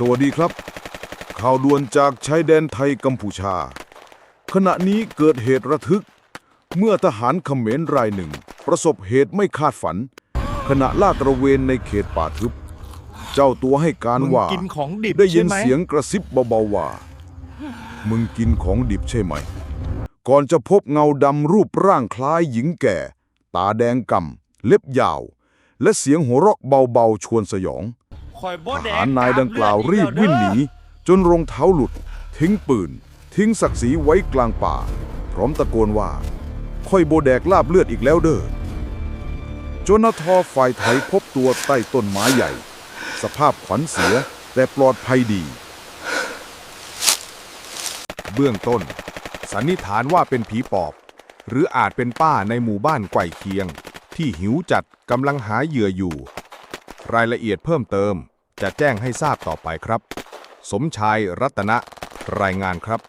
สวัสดีครับ ข่าวด่วนจากชายแดนไทยกัมพูชา ขณะนี้เกิดเหตุระทึก เมื่อทหารเขมรรายหนึ่ง ประสบเหตุไม่คาดฝัน ขณะลาดตระเวนในเขตป่าทึบ เจ้าตัวให้การมึงว่า กินของดิบได้ยินใช่ไหมเสียงกระซิบเบาๆว่า มึงกินของดิบใช่ไหม ก่อนจะพบเงาดำรูปร่างคล้ายหญิงแก่ ตาแดงกำเล็บยาว และเสียงหัวเราะเบาๆชวนสยองข่อยบ่ ทแดหารนายดังกล่าวรีบวิ่งหนี จนรองเท้าหลุด ทิ้งปืน ทิ้งศักดิ์ศรีไว้กลางป่า พร้อมตะโกนว่า ค่อยโบแดกลาบเลือดอีกแล้วเด้อจนทอฝ่ายไทยพบตัวใต้ต้นไม้ใหญ่ สภาพขวัญเสียแต่ปลอดภัยดี เบื้องต้น สันนิษฐานว่าเป็นผีปอบ หรืออาจเป็นป้าในหมู่บ้านไกวเคียง ที่หิวจัดกำลังหาเหยื่ออยู่ รายละเอียดเพิ่มเติม จะแจ้งให้ทราบต่อไปครับ สมชายรัตนะ รายงานครับ